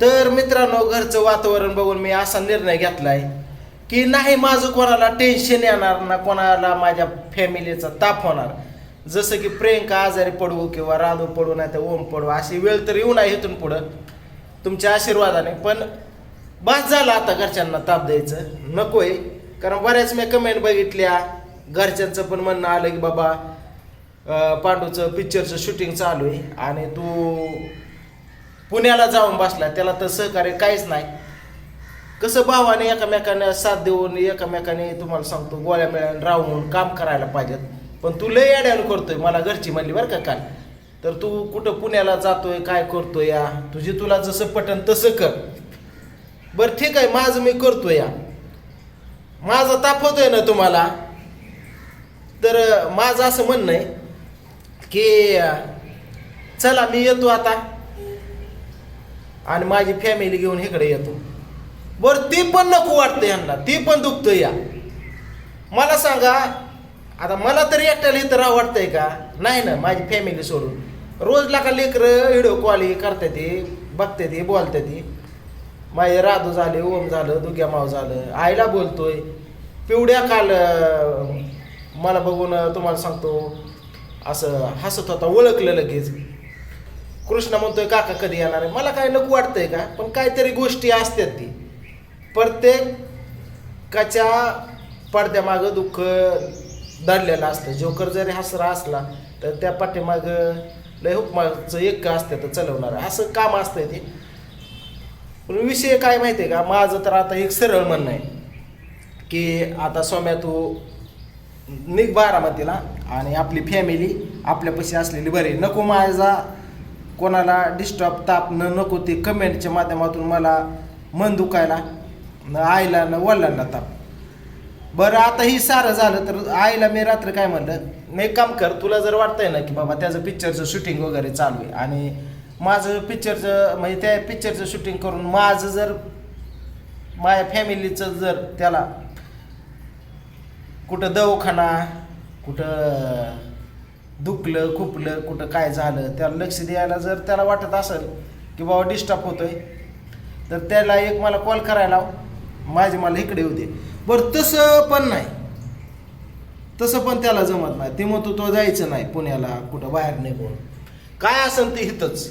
तर मित्रांनो घरचं वातावरण बघून मी असा निर्णय घेतलाय की नाही माझं कोणाला टेन्शन येणार ना कोणाला माझ्या फॅमिलीचा ताप होणार. जसं की प्रियंका आजारी पडू किंवा राधू पडू नाही तर ओम पडू अशी वेळ तर येऊ नाही इथून पुढं. तुमच्या आशीर्वादाने. पण बस झालं आता घरच्यांना ताप द्यायचं. नकोय. कारण बऱ्याच मी कमेंट बघितल्या. घरच्यांचं पण म्हणणं आलं की बाबा पांडूचं पिक्चरचं शूटिंग चालू आहे. आणि तू पुण्याला जाऊन बसला त्याला तर सहकार्य काहीच नाही. कसं भावाने एकामेकाने साथ देऊन एकामेकाने तुम्हाला सांगतो गोळ्या मिळून राहून काम करायला पाहिजेत. पण तू लय अड्यान करतोय मला घरची म्हणली बरं का काल. तर तू कुठं पुण्याला जातोय काय करतोय या? तुझी तुला जसं पटन तसं कर. बरं ठीक आहे माझं मी करतोय या. माझा ताप होतोय ना तुम्हाला? तर माझं असं म्हणणं आहे की चला मी येतो आता. आणि माझी फॅमिली घेऊन इकडे येतो. बरं ती पण नको वाटतं यांना. ती पण दुखतं या. मला सांगा आता मला तरी एकट्याला इथं राह वाटतंय का? नाही ना माझी फॅमिली सोडून. रोज का लेकरं व्हिडिओ कॉल करते ती बघते ती बोलते ती. माझे राधू झाले ओम झालं दुग्या माव झालं आईला बोलतोय. पिवड्या काल मला बघून तुम्हाला सांगतो असं हसत होता ओळखलं लगेच. कृष्ण म्हणतोय काका कधी येणार आहे? मला काय नको वाटतंय का? पण काहीतरी गोष्टी असतात ती. प्रत्येकाच्या पडद्यामागं दुःख दडलेलं असतं. जोकर जरी हसरा असला तर त्या पाठीमागं लय हुकमाचं एक असतं तर चलवणार. असं काम असतंय ते. पण विषय काय माहिती आहे का? माझं तर आता एक सरळ म्हणणं आहे की आता सोम्या तू निघ बारामतीला आणि आपली फॅमिली आपल्यापाशी असलेली बरी नको माझा कोणाला डिस्टर्ब ताप न नको ते कमेंटच्या माध्यमातून मला मन दुखायला न आईला न वडिलांना ताप. बरं आता ही सारं झालं तर आईला मी रात्र काय म्हणलं मी एक काम कर तुला जर वाटतंय ना की बाबा त्याचं पिक्चरचं शूटिंग वगैरे चालू आहे आणि माझं पिक्चरचं म्हणजे त्या पिक्चरचं शूटिंग करून माझं जर माझ्या फॅमिलीचं जर त्याला कुठं दवाखाना कुठं दुखलं खुपलं कुठं काय झालं त्याला लक्ष द्यायला जर त्याला वाटत असेल की बाबा डिस्टर्ब होतोय तर त्याला एक मला कॉल करायला माझे माझी मला इकडे होते बरं तसं पण नाही. तसं पण त्याला जमत नाही. ते म्हणतो तो जायचं नाही पुण्याला कुठं बाहेर निघून काय असेल ते हितच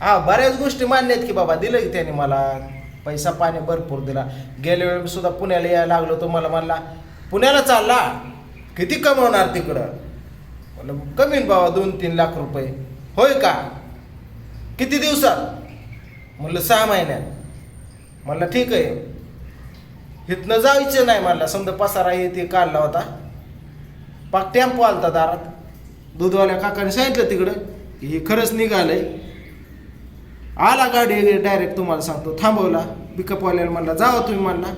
हा बऱ्याच गोष्टी मान्य आहेत की बाबा दिलं की त्याने मला. पैसा पाणी भरपूर दिला. गेल्या वेळी सुद्धा पुण्याला यायला लागलो तो मला म्हणला पुण्याला चालला. किती कमवणार तिकडं? म्हणलं कमी बाबा दोन तीन लाख रुपये. होय का? किती दिवसात? म्हणलं सहा महिन्यात. म्हणलं ठीक आहे. इथनं जायचं नाही म्हणला समजा पसारा येते काढला होता. पाक टेम्पो आलता दारात. दूधवाल्या काकाने सांगितलं तिकडं. की हे खरंच निघालंय. आला गाडी डायरेक्ट तुम्हाला सांगतो थांबवला. पिकअपवाल्याला म्हणला जावा तुम्ही म्हणला.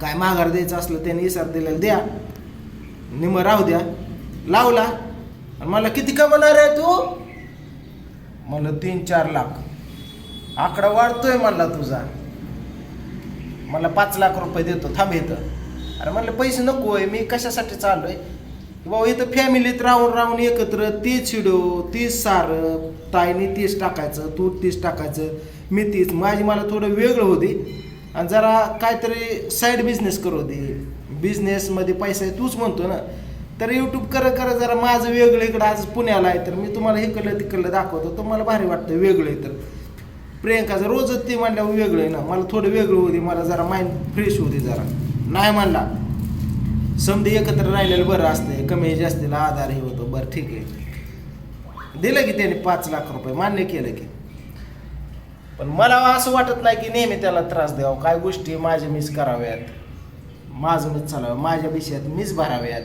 काय माघार द्यायचं असलं त्याने इसार दिलेला द्या. निम राहू द्या. लावला. आणि मला किती कमवणार आहे तू? म्हणलं तीन चार लाख. आकडा वाढतोय म्हणला तुझा. मला पाच लाख रुपये देतो थांब इथं. अरे म्हणलं पैसे नको आहे मी कशासाठी चाललोय? आहे बाबा इथं फॅमिलीत राहून राहून एकत्र तीच शिडो तीच सारं ताईने तीस टाकायचं तू तीस टाकायचं मी तीच माझी मला थोडं वेगळं होती आणि जरा काहीतरी साईड बिझनेस करू दे. बिझनेसमध्ये पैसा आहे तूच म्हणतो ना. तर यूट्यूब करत करत जरा माझं वेगळं इकडं आज पुण्याला आहे तर मी तुम्हाला इकडलं तिकडलं दाखवतो. तर मला भारी वाटतं वेगळं आहे तर. प्रियंकाचं रोजच ते म्हणल्यावर वेगळं आहे ना. मला थोडं वेगळं होते मला जरा माइंड फ्रेश होते जरा. नाही म्हणला. समधी एकत्र राहिलेलं बरं असतंय कमी जास्तीला आधार हे होतो. बरं ठीक आहे. दिलं की त्याने पाच लाख रुपये मान्य केलं की. पण मला असं वाटत नाही की नेहमी त्याला त्रास द्यावा. काय गोष्टी माझ्या मिस कराव्यात. माझं मीच चालावं. माझ्या विषयात मीच भराव्यात.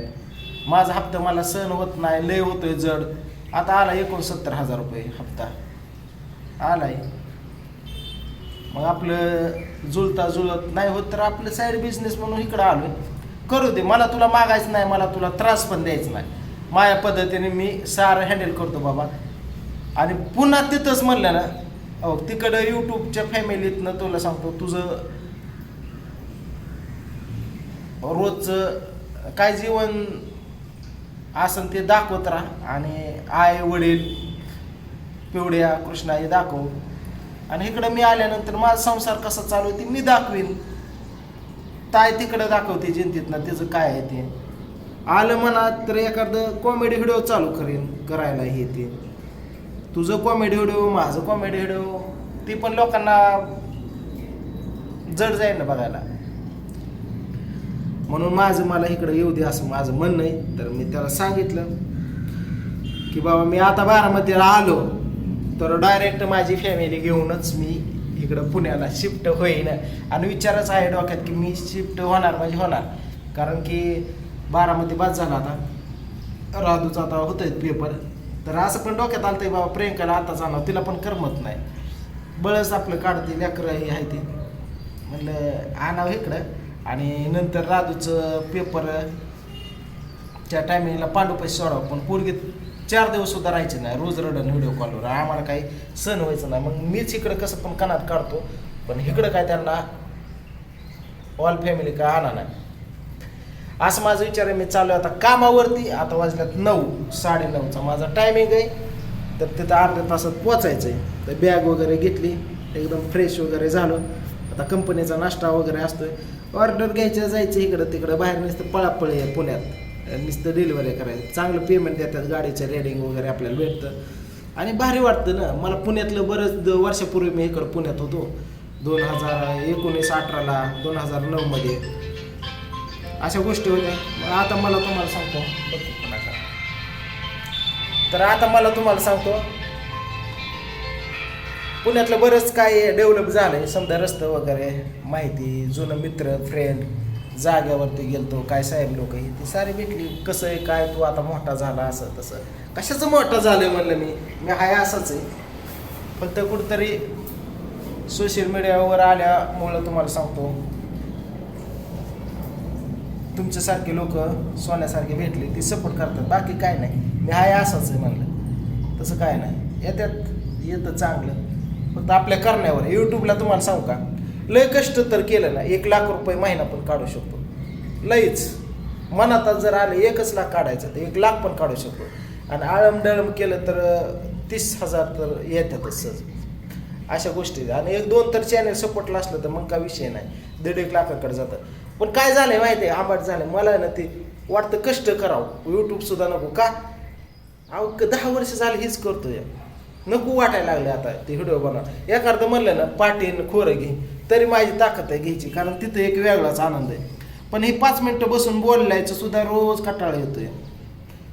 माझा हप्ता मला सहन होत नाही लय होतोय जड. आता आला एकोणसत्तर हजार रुपये हप्ता. आलाय. मग आपलं जुळता जुळत नाही होत तर आपलं साईड बिझनेस म्हणून इकडं आलोय. करू दे मला तुला मागायचं नाही मला तुला त्रास पण द्यायचा नाही. माझ्या पद्धतीने मी सारं हँडल करतो बाबा. आणि पुन्हा तिथंच म्हणलं ना अहो तिकडं यूट्यूबच्या फॅमिलीतनं तुला सांगतो तुझं रोजचं काय जीवन असं ते दाखवत राहा आणि आई वडील पिवड्या कृष्णा हे दाखव. आणि इकडं मी आल्यानंतर माझा संसार कसा चालू आहे ते मी दाखवीन. ताय तिकडं दाखवते जनतेतनं त्याचं काय आहे ते. आलं मनात तर एखादं कॉमेडी व्हिडिओ चालू करीन करायला हे ते. तुझं कॉमेडी व्हिडिओ माझं कॉमेडी व्हिडिओ ती पण लोकांना जड जाईल ना बघायला. म्हणून माझं मला इकडं येऊ दे असं माझं म्हणणं आहे. तर मी त्याला सांगितलं की बाबा मी आता बारामतीला आलो तर डायरेक्ट माझी फॅमिली घेऊनच मी इकडं पुण्याला शिफ्ट होईन. आणि विचारच आहे डोक्यात की मी शिफ्ट होणार म्हणजे होणार. कारण की बारामती बाद झाला आता. राधूचा आता होत आहेत पेपर तर असं पण डोक्यात आलं आहे बाबा प्रियंकाला आता जाणार तिला पण करमत नाही. बळच आपलं काढते लेकरं हे आहे ते. म्हणलं आणावं इकडं. आणि नंतर राजूचं पेपर त्या टायमिंगला पांडुपाशी सोडावं. पण पोरगी चार दिवस सुद्धा राहायचे नाही. रोज रडन व्हिडिओ कॉलवर आम्हाला काही सण व्हायचं नाही. मग मीच इकडं कसं पण कानात काढतो. पण इकडं काय त्यांना ऑल फॅमिली काय आणा नाही. असं माझा विचार आहे. मी चालू आहे आता कामावरती. आता वाजल्यात नऊ साडे नऊचा. माझा टायमिंग आहे. तर तिथं अर्ध्या तासात पोचायचं आहे तर बॅग वगैरे घेतली. एकदम फ्रेश वगैरे झालो. आता कंपनीचा नाश्ता वगैरे असतोय. ऑर्डर घ्यायचं जायचं इकडं तिकडं. बाहेर नुसतं पळापळी आहे पुण्यात. नुसतं डिलिव्हरी करायचं. चांगलं पेमेंट देतात गाडीचं रेडिंग वगैरे आपल्याला भेटतं. आणि भारी वाटतं ना. मला पुण्यातलं बरंच वर्षापूर्वी मी इकडं पुण्यात होतो. दोन हजार एकोणीस अठराला दोन हजार नऊमध्ये अशा गोष्टी होत्या. आता मला तुम्हाला सांगतो. तर आता मला तुम्हाला सांगतो. पुण्यातलं बरंच काय डेव्हलप झालंय समजा रस्ते वगैरे माहिती जुनं मित्र फ्रेंड जाग्यावरती गेलतो काय साहेब लोक ही ती सारी भेटली. कसं आहे काय तू आता मोठा झाला असं तसं. कशाचं मोठा झालंय म्हणलं मी? मी हाय असंच आहे. फक्त कुठंतरी सोशल मीडियावर आल्यामुळं तुम्हाला सांगतो. तुमच्यासारखे लोक सोन्यासारखे भेटले ती सपोर्ट करतात. बाकी काय नाही. मी हाय असंच आहे म्हणलं. तसं काय नाही. येतात येतं चांगलं. फक्त आपल्या करण्यावर यूट्यूबला तुम्हाला सांगू का? लय कष्ट तर केलं ना एक लाख रुपये महिना पण काढू शकतो. लईच. मनात जर आलं एकच लाख काढायचं तर एक लाख पण काढू शकतो. आणि आळमडळम केलं तर तीस हजार तर येतातच सहज. अशा गोष्टी आहेत. आणि एक दोन तर चॅनल सपोर्टला असलं तर मग काय विषय नाही. दीड एक लाखाकडे जातं. पण काय झालं आहे माहिती आहे? आंबाट झालं मला ना ते वाटतं कष्ट करावं. यूट्यूबसुद्धा नको. का? अहो क- दहा वर्ष झालं हेच करतोय. नको वाटायला लागले आता ते व्हिडिओ बनवा एखादं म्हणलं ना पाटीन खोरं घे. तरी माझी ताकद आहे घ्यायची कारण तिथं एक वेगळाच आनंद आहे. पण हे पाच मिनटं बसून बोलायचं सुद्धा रोज कटाळा येतोय.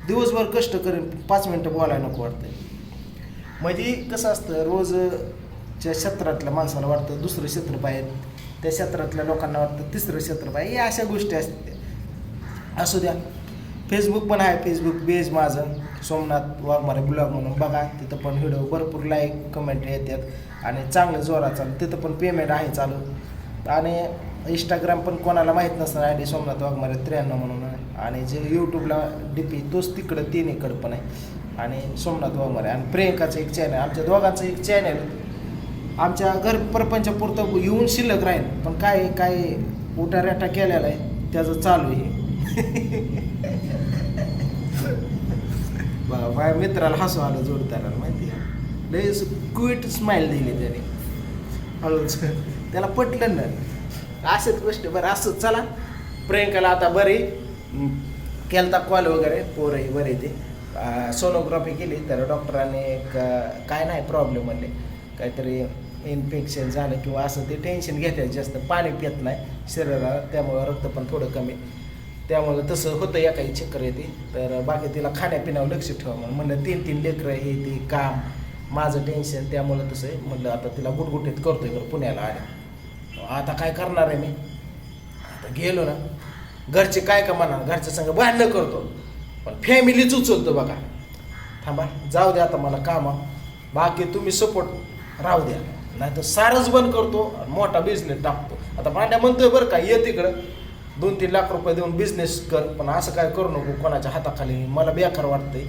दिवसभर कष्ट करून पाच मिनटं बोलायला नको वाटतंय. म्हणजे कसं असतं रोजच्या क्षेत्रातल्या माणसाला वाटतं दुसरं क्षेत्र पाहिजे त्या क्षेत्रातल्या लोकांना वाटतं तिसरं क्षेत्र पाहिजे या अशा गोष्टी असतात असू द्या. फेसबुक पण आहे फेसबुक पेज माझं. सोमनाथ वाघमारे ब्लॉग म्हणून बघा. तिथं पण व्हिडिओ भरपूर लाईक कमेंट येतात. आणि चांगलं जोरात चालू. तिथं पण पेमेंट आहे चालू. आणि इंस्टाग्राम पण कोणाला माहीत नसणार आय डी सोमनाथ वाघमारे त्र्याण्णव म्हणून. आहे आणि जे यूट्यूबला डी पी तोच तिकडं तिन्हीकडं पण आहे. आणि सोमनाथ वाघमारे आणि प्रियंकाचं एक चॅनल आमच्या दोघांचं एक चॅनल आमच्या घर परपंचापुरतं येऊन शिल्लक राहील. पण काय काय उठारेटा केलेला आहे त्याचं चालू आहे बघा माझ्या मित्राला हसू आलं जोडताना माहिती आहे? लय क्विट स्माईल दिली त्याने. हळूच. त्याला पटलं ना. असंच गोष्ट बरं असंच. चला. प्रियंकाला आता बरे केलता कॉल वगैरे. पोरही बरे ते. सोनोग्राफी केली तर डॉक्टरांनी एक काय नाही प्रॉब्लेम म्हणले. काहीतरी इन्फेक्शन झालं किंवा असं ते टेन्शन घेतात जास्त पाणी पित नाही. शरीराला त्यामुळं रक्त पण थोडं कमी. त्यामुळं तसं होतं या काही चक्कर येते. तर बाकी तिला खाण्यापिण्यावर लक्ष ठेवा म्हणून म्हणलं तीन तीन लेकरं हे ते काम माझं टेन्शन त्यामुळं तसं आहे. म्हणलं आता तिला गुटगुटीत करतोय बरं पुण्याला आले आता काय करणार आहे मी? आता गेलो ना. घरचे काय का म्हणा घरच्या संग भांडणं करतो पण फॅमिलीच उचलतो बघा. थांबा जाऊ द्या आता मला कामा बाकी तुम्ही सपोर्ट राहू द्या. नाही तर सारच बंद करतो आणि मोठा बिझनेस टाकतो. आता भांड्या म्हणतोय बरं का ये तिकडं. दोन तीन लाख रुपये देऊन बिझनेस कर पण असं काय करू नको कोणाच्या हाताखाली? मला बेकार वाटतंय.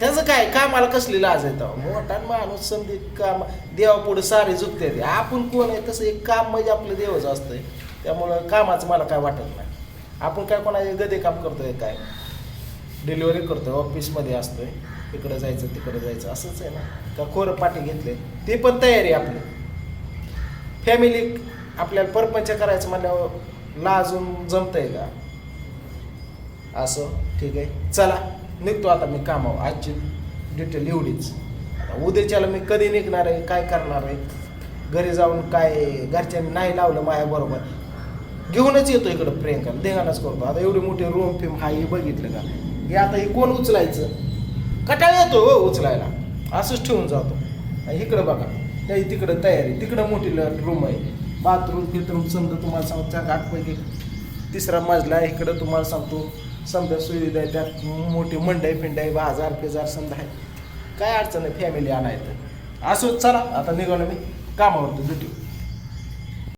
त्याचं काय? कामाला कसली लाज आहे तेव्हा? मोठा माणूस संधी काम देवापुढे सारे झुकते ते. आपण कोण आहे? तसं एक काम म्हणजे आपलं देवच असतंय. त्यामुळं कामाचं मला काय वाटत नाही. आपण काय कोणाचे गदे काम करतोय काय? डिलिव्हरी करतोय ऑफिसमध्ये असतोय. इकडं जायचं तिकडं जायचं असंच आहे ना. का खोरं पाठी घेतले? ते पण तयारी आपली. फॅमिली आपल्याला परपंच करायचं म्हणल्यावर लाजून जमतंय का? असं? ठीक आहे. चला निघतो आता मी कामावर. आजची डिटेल एवढीच. उद्याच्याला मी कधी निघणार आहे? काय करणार आहे? घरी जाऊन काय घरच्यांनी नाही लावलं माझ्याबरोबर घेऊनच येतो इकडं प्रियंका देगानाच करतो. आता एवढी मोठी रूम फिम हा हे बघितलं का? हे आता हे कोण उचलायचं? कटाळ येतो हो उचलायला. असंच ठेवून जातो. इकडं बघा. नाही तिकडं तयारी. तिकडं मोठी रूम आहे. बाथरूम फिथरूम समजा तुम्हाला सांगतो त्या घाटपैकी तिसरा मजला आहे इकडं तुम्हाला सांगतो समजा सुविधा आहे त्यात मोठी मंडई फिंडाई बाजार फिजार समजा आहे. काय अडचण आहे फॅमिली आणायचं. असंच चला आता निघालो मी. कामावरती ड्युटी